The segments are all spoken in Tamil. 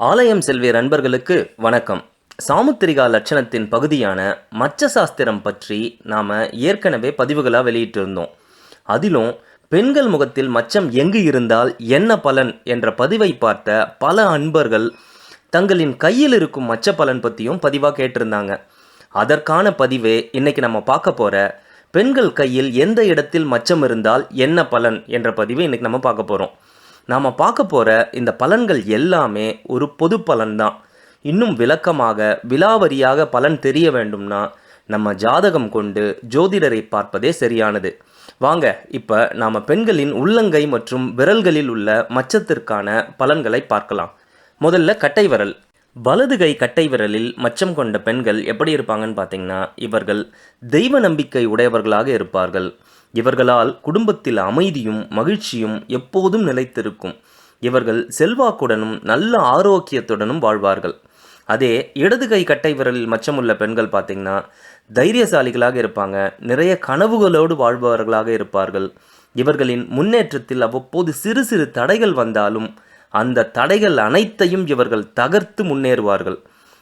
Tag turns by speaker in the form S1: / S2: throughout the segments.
S1: ஆலயம் செல்வே நண்பர்களுக்கு வணக்கம். சாமுத்திரிகா லட்சணத்தின் பகுதியான மச்ச சாஸ்திரம் பற்றி நாம் ஏற்கனவே பதிவுகளாக வெளியிட்டிருந்தோம். அதிலும் பெண்கள் முகத்தில் மச்சம் எங்கு இருந்தால் என்ன பலன் என்ற பதிவை பார்த்த பல அன்பர்கள் தங்களின் கையில் இருக்கும் மச்ச பலன் பற்றியும் பதிவாக கேட்டிருந்தாங்க. அதற்கான பதிவே இன்னைக்கு நம்ம பார்க்க போகிற பெண்கள் கையில் எந்த இடத்தில் மச்சம் இருந்தால் என்ன பலன் என்ற பதிவை இன்னைக்கு நம்ம பார்க்க போகிறோம் நாம் பார்க்க போகிற இந்த பலன்கள் எல்லாமே ஒரு பொது பலன்தான் இன்னும் விளக்கமாக விலாவரியாக பலன் தெரிய வேண்டும்னா நம்ம ஜாதகம் கொண்டு ஜோதிடரை பார்ப்பதே சரியானது. வாங்க இப்போ நாம் பெண்களின் உள்ளங்கை மற்றும் விரல்களில் உள்ள மச்சத்திற்கான பலன்களை பார்க்கலாம். முதல்ல கட்டை விரல். வலது கை கட்டை விரலில் மச்சம் கொண்ட பெண்கள் எப்படி இருப்பாங்கன்னு பார்த்தீங்கன்னா இவர்கள் தெய்வ நம்பிக்கை உடையவர்களாக இருப்பார்கள். இவர்களால் குடும்பத்தில் அமைதியும் மகிழ்ச்சியும் எப்போதும் நிலைத்திருக்கும். இவர்கள் செல்வாக்குடனும் நல்ல ஆரோக்கியத்துடனும் வாழ்வார்கள். அதே இடது கை கட்டை விரலில் மச்சமுள்ள பெண்கள் பார்த்தீங்கன்னா தைரியசாலிகளாக இருப்பாங்க. நிறைய கனவுகளோடு வாழ்பவர்களாக இருப்பார்கள். இவர்களின் முன்னேற்றத்தில் அவ்வப்போது சிறு சிறு தடைகள் வந்தாலும் அந்த தடைகள் அனைத்தையும் இவர்கள் தகர்த்து முன்னேறுவார்கள்.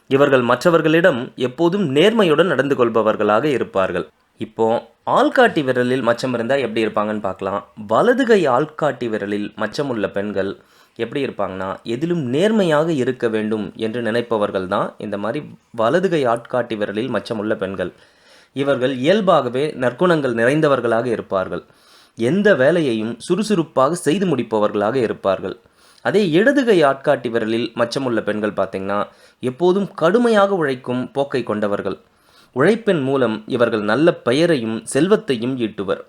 S1: இவர்கள் மற்றவர்களிடம் எப்போதும் நேர்மையுடன் நடந்து கொள்பவர்களாக இருப்பார்கள். இப்போது ஆள்காட்டி விரலில் மச்சம் இருந்தால் எப்படி இருப்பாங்கன்னு பார்க்கலாம். வலது கை ஆள்காட்டி விரலில் மச்சம் உள்ள பெண்கள் எப்படி இருப்பாங்கன்னா எதிலும் நேர்மையாக இருக்க வேண்டும் என்று நினைப்பவர்கள் தான் இந்த மாதிரி வலது கை ஆட்காட்டி விரலில் மச்சம் உள்ள பெண்கள். இவர்கள் இயல்பாகவே நற்குணங்கள் நிறைந்தவர்களாக இருப்பார்கள். எந்த வேலையையும் சுறுசுறுப்பாக செய்து முடிப்பவர்களாக இருப்பார்கள். அதே இடது கை ஆட்காட்டி விரலில் மச்சமுள்ள பெண்கள் பார்த்தீங்கன்னா எப்போதும் கடுமையாக உழைக்கும் போக்கை கொண்டவர்கள். உழைப்பின் மூலம் இவர்கள் நல்ல பெயரையும் செல்வத்தையும் ஈட்டுவர்.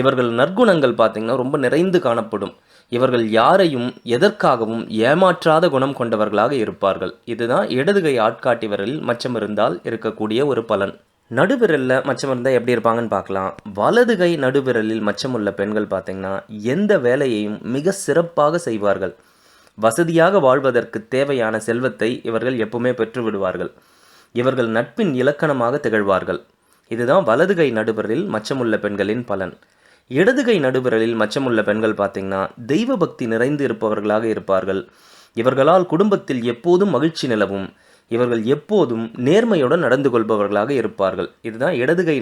S1: இவர்கள் நற்குணங்கள் பார்த்திங்கன்னா ரொம்ப நிறைந்து காணப்படும். இவர்கள் யாரையும் எதற்காகவும் ஏமாற்றாத குணம் கொண்டவர்களாக இருப்பார்கள். இதுதான் இடதுகை ஆட்காட்டிவரில் மச்சம் இருந்தால் இருக்கக்கூடிய ஒரு பலன். நடுவிரலில் மச்சம் இருந்தால் எப்படி இருப்பாங்கன்னு பார்க்கலாம். வலது கை நடுவிரலில் மச்சம் உள்ள பெண்கள் பார்த்திங்கன்னா எந்த வேலையையும் மிக சிறப்பாக செய்வார்கள். வசதியாக வாழ்வதற்கு தேவையான செல்வத்தை இவர்கள் எப்பவுமே பெற்று விடுவார்கள். இவர்கள் நட்பின் இலக்கணமாக திகழ்வார்கள். இதுதான் வலது கை நடுவிரலில் மச்சமுள்ள பெண்களின் பலன். இடது கை நடுவிரலில் மச்சமுள்ள பெண்கள் பார்த்தீங்கன்னா தெய்வ பக்தி நிறைந்து இருப்பவர்களாக இருப்பார்கள். இவர்களால் குடும்பத்தில் எப்போதும் மகிழ்ச்சி நிலவும். இவர்கள் எப்போதும் நேர்மையுடன் நடந்து கொள்பவர்களாக இருப்பார்கள். இதுதான் இடது கை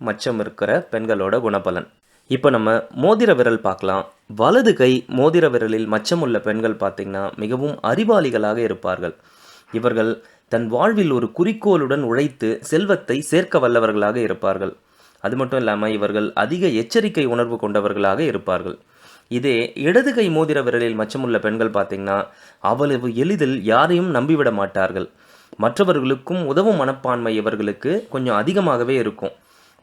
S1: மச்சம் இருக்கிற பெண்களோட குணபலன். இப்போ நம்ம மோதிர விரல் பார்க்கலாம். வலது கை மோதிர விரலில் மச்சமுள்ள பெண்கள் பார்த்தீங்கன்னா மிகவும் அறிவாளிகளாக இருப்பார்கள். இவர்கள் தன் வாழ்வில் ஒரு குறிக்கோளுடன் உழைத்து செல்வத்தை சேர்க்க வல்லவர்களாக இருப்பார்கள். அது மட்டும் இல்லாமல் இவர்கள் அதிக எச்சரிக்கை உணர்வு கொண்டவர்களாக இருப்பார்கள். இதே இடது கை மோதிர விரலில் மச்சமுள்ள பெண்கள் பார்த்தீங்கன்னா அவ்வளவு எளிதில் யாரையும் நம்பிவிட மாட்டார்கள். மற்றவர்களுக்கும் உதவும் மனப்பான்மை இவர்களுக்கு கொஞ்சம் அதிகமாகவே இருக்கும்.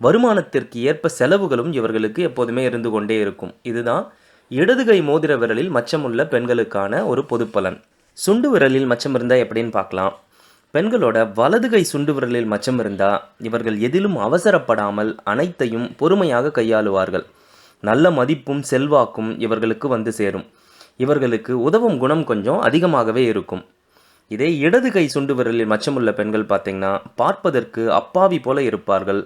S1: வருமானத்திற்கு ஏற்ப செலவுகளும் இவர்களுக்கு எப்போதுமே இருந்து கொண்டே இருக்கும். இதுதான் இடது கை மோதிர விரலில் மச்சமுள்ள பெண்களுக்கான ஒரு பொது பலன் சுண்டு விரலில் மச்சம் இருந்தால் எப்படின்னு பார்க்கலாம். பெண்களோட வலது கை சுண்டு விரலில் மச்சம் இருந்தால் இவர்கள் எதிலும் அவசரப்படாமல் அனைத்தையும் பொறுமையாக கையாளுவார்கள். நல்ல மதிப்பும் செல்வாக்கும் இவர்களுக்கு வந்து சேரும். இவர்களுக்கு உதவும் குணம் கொஞ்சம் அதிகமாகவே இருக்கும். இதே இடது கை சுண்டு விரலில் மச்சமுள்ள பெண்கள் பார்த்தீங்கன்னா பார்ப்பதற்கு அப்பாவி போல இருப்பார்கள்.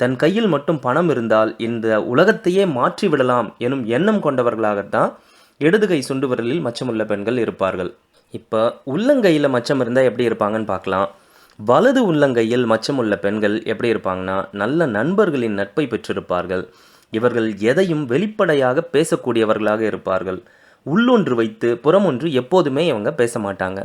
S1: தன் கையில் மட்டும் பணம் இருந்தால் இந்த உலகத்தையே மாற்றி விடலாம் எனும் எண்ணம் கொண்டவர்களாகத்தான் இடது கை சுண்டு விரலில் மச்சமுள்ள பெண்கள் இருப்பார்கள். இப்போ உள்ளங்கையில் மச்சம் இருந்தால் எப்படி இருப்பாங்கன்னு பார்க்கலாம். வலது உள்ளங்கையில் மச்சம் உள்ள பெண்கள் எப்படி இருப்பாங்கன்னா நல்ல நண்பர்களின் நட்பை பெற்றிருப்பார்கள். இவர்கள் எதையும் வெளிப்படையாக பேசக்கூடியவர்களாக இருப்பார்கள். உள்ளொன்று வைத்து புறமொன்று எப்போதுமே இவங்க பேச மாட்டாங்க.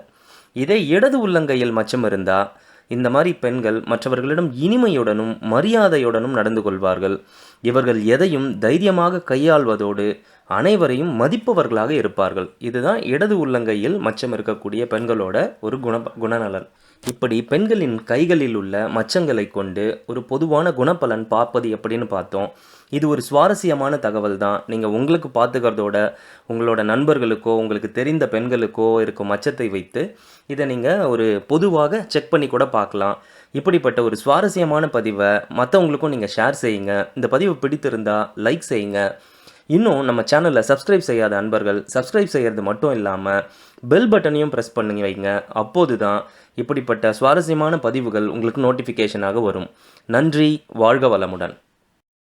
S1: இதே இடது உள்ளங்கையில் மச்சம் இருந்தால் இந்த மாதிரி பெண்கள் மற்றவர்களிடம் இனிமையுடனும் மரியாதையுடனும் நடந்து கொள்வார்கள். இவர்கள் எதையும் தைரியமாக கையாள்வதோடு அனைவரையும் மதிப்பவர்களாக இருப்பார்கள். இதுதான் இடது உள்ளங்கையில் மச்சம் இருக்கக்கூடிய பெண்களோட ஒரு குண குணநலன். இப்படி பெண்களின் கைகளில் உள்ள மச்சங்களை கொண்டு ஒரு பொதுவான குணப்பலன் பார்ப்பது எப்படின்னு பார்த்தோம். இது ஒரு சுவாரஸ்யமான தகவல் தான் நீங்கள் உங்களுக்கு பார்த்துக்கிறதோட உங்களோட நண்பர்களுக்கோ உங்களுக்கு தெரிந்த பெண்களுக்கோ இருக்கும் மச்சத்தை வைத்து இதை நீங்கள் ஒரு பொதுவாக செக் பண்ணி கூட பார்க்கலாம். இப்படிப்பட்ட ஒரு சுவாரஸ்யமான பதிவை மற்றவங்களுக்கும் நீங்கள் ஷேர் செய்யுங்க. இந்த பதிவு பிடித்திருந்தால் லைக் செய்யுங்க. இன்னும் நம்ம சேனலில் சப்ஸ்கிரைப் செய்யாத அன்பர்கள் சப்ஸ்கிரைப் செய்கிறது மட்டும் இல்லாமல் பெல் பட்டனையும் ப்ரெஸ் பண்ணி வைங்க. அப்போது தான் இப்படிப்பட்ட சுவாரஸ்யமான பதிவுகள் உங்களுக்கு நோட்டிஃபிகேஷனாக வரும். நன்றி வாழ்க வளமுடன்.